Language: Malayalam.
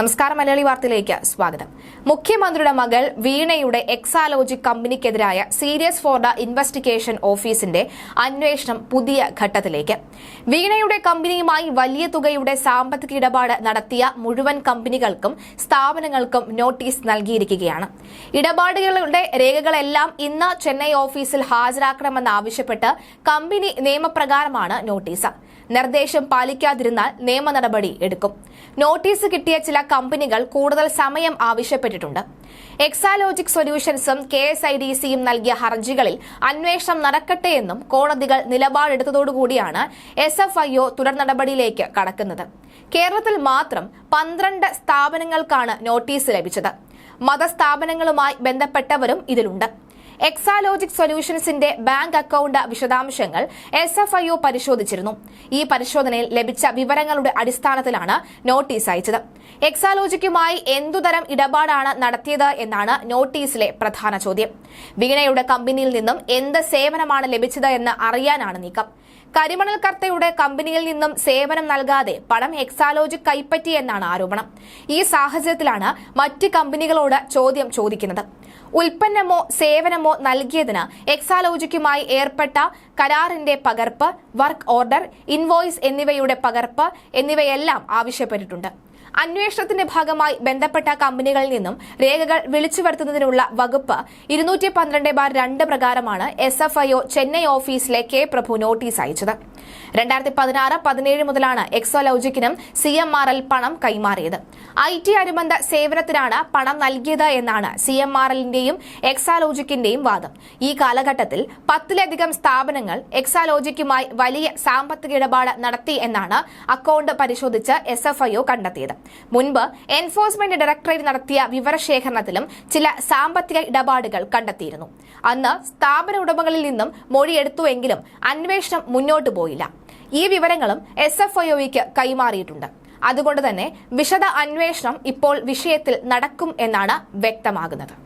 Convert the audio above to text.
നമസ്കാരം മലയാളി വാർത്തയിലേക്ക് സ്വാഗതം. മുഖ്യമന്ത്രിയുടെ മകൾ വീണയുടെ എക്സാലോജി കമ്പനിക്കെതിരായ സീരിയസ് ഫോർ ദ ഇൻവെസ്റ്റിഗേഷൻ ഓഫീസിന്റെ അന്വേഷണം പുതിയ ഘട്ടത്തിലേക്ക്. വീണയുടെ കമ്പനിയുമായി വലിയ തുകയുടെ സാമ്പത്തിക ഇടപാട് നടത്തിയ മുഴുവൻ കമ്പനികൾക്കും സ്ഥാപനങ്ങൾക്കും നോട്ടീസ് നൽകിയിരിക്കുകയാണ്. ഇടപാടുകളുടെ രേഖകളെല്ലാം ഇന്ന് ചെന്നൈ ഓഫീസിൽ ഹാജരാക്കണമെന്നാവശ്യപ്പെട്ട് കമ്പനി നിയമപ്രകാരമാണ് നോട്ടീസ്. നിർദ്ദേശം പാലിക്കാതിരുന്നാൽ നിയമ നടപടി എടുക്കും. നോട്ടീസ് കിട്ടിയ ചില കമ്പനികൾ കൂടുതൽ സമയം ആവശ്യപ്പെട്ടിട്ടുണ്ട്. എക്സാലോജിക് സൊല്യൂഷൻസും കെ എസ് ഐ ഡി സിയും നൽകിയ ഹർജികളിൽ അന്വേഷണം നടക്കട്ടെ എന്നും കോടതികൾ നിലപാടെടുത്തതോടുകൂടിയാണ് എസ് എഫ് ഐ ഒ തുടർ നടപടിയിലേക്ക് കടക്കുന്നത്. കേരളത്തിൽ മാത്രം പന്ത്രണ്ട് സ്ഥാപനങ്ങൾക്കാണ് നോട്ടീസ് ലഭിച്ചത്. മതസ്ഥാപനങ്ങളുമായി ബന്ധപ്പെട്ടവരും ഇതിലുണ്ട്. എക്സാലോജിക് സൊല്യൂഷൻസിന്റെ ബാങ്ക് അക്കൌണ്ട് വിശദാംശങ്ങൾ എസ് എഫ് ഐ ഒ പരിശോധിച്ചിരുന്നു. ഈ പരിശോധനയിൽ ലഭിച്ച വിവരങ്ങളുടെ അടിസ്ഥാനത്തിലാണ് നോട്ടീസ് അയച്ചത്. എക്സാലോജിക്കുമായി എന്തുതരം ഇടപാടാണ് നടത്തിയത് എന്നാണ് നോട്ടീസിലെ പ്രധാന ചോദ്യം. വീണയുടെ കമ്പനിയിൽ നിന്നും എന്ത് സേവനമാണ് ലഭിച്ചത് എന്ന് അറിയാനാണ് നീക്കം. കരിമണൽ കർത്തയുടെ കമ്പനിയിൽ നിന്നും സേവനം നൽകാതെ പണം എക്സാലോജിക് കൈപ്പറ്റി എന്നാണ് ആരോപണം. ഈ സാഹചര്യത്തിലാണ് മറ്റ് കമ്പനികളോട് ചോദ്യം ചോദിക്കുന്നത്. ഉൽപ്പന്നമോ സേവനമോ നൽകിയതിന് എക്സാലോജിക്കുമായി ഏർപ്പെട്ട കരാറിന്റെ പകർപ്പ് വർക്ക് ഓർഡർ ഇൻവോയ്സ് എന്നിവയുടെ പകർപ്പ് എന്നിവയെല്ലാം ആവശ്യപ്പെട്ടിട്ടുണ്ട്. അന്വേഷണത്തിന്റെ ഭാഗമായി ബന്ധപ്പെട്ട കമ്പനികളിൽ നിന്നും രേഖകൾ വിളിച്ചു വരുത്തുന്നതിനുള്ള വകുപ്പ് ഇരുന്നൂറ്റി പന്ത്രണ്ട് ബാർ രണ്ട് പ്രകാരമാണ് S F I O Chennai ഓഫീസിലെ കെ പ്രഭു നോട്ടീസ് അയച്ചത്. രണ്ടായിരത്തി പതിനാറ് പതിനേഴ് മുതലാണ് എക്സോലോജിക്കിനും സി എം ആർ എൽ പണം കൈമാറിയത്. ഐ ടി അനുബന്ധ സേവനത്തിനാണ് പണം നൽകിയത് എന്നാണ് സി എം ആർ എല്ലിന്റെയും എക്സാലോജിക്കിന്റെയും വാദം. ഈ കാലഘട്ടത്തിൽ പത്തിലധികം സ്ഥാപനങ്ങൾ എക്സാലോജിക്കുമായി വലിയ സാമ്പത്തിക ഇടപാട് നടത്തി എന്നാണ് അക്കൌണ്ട് പരിശോധിച്ച് എസ് എഫ് ഐ ഒ കണ്ടെത്തിയത്. മുൻപ് എൻഫോഴ്സ്മെന്റ് ഡയറക്ടറേറ്റ് നടത്തിയ വിവരശേഖരണത്തിലും ചില സാമ്പത്തിക ഇടപാടുകൾ കണ്ടെത്തിയിരുന്നു. അന്ന് സ്ഥാപന ഉടമകളിൽ നിന്നും മൊഴിയെടുത്തുവെങ്കിലും അന്വേഷണം മുന്നോട്ടു പോയില്ല. ഈ വിവരങ്ങളും എസ് എഫ് ഐ കൈമാറിയിട്ടുണ്ട്. അതുകൊണ്ട് തന്നെ വിശദ അന്വേഷണം ഇപ്പോൾ വിഷയത്തിൽ നടക്കും എന്നാണ് വ്യക്തമാകുന്നത്.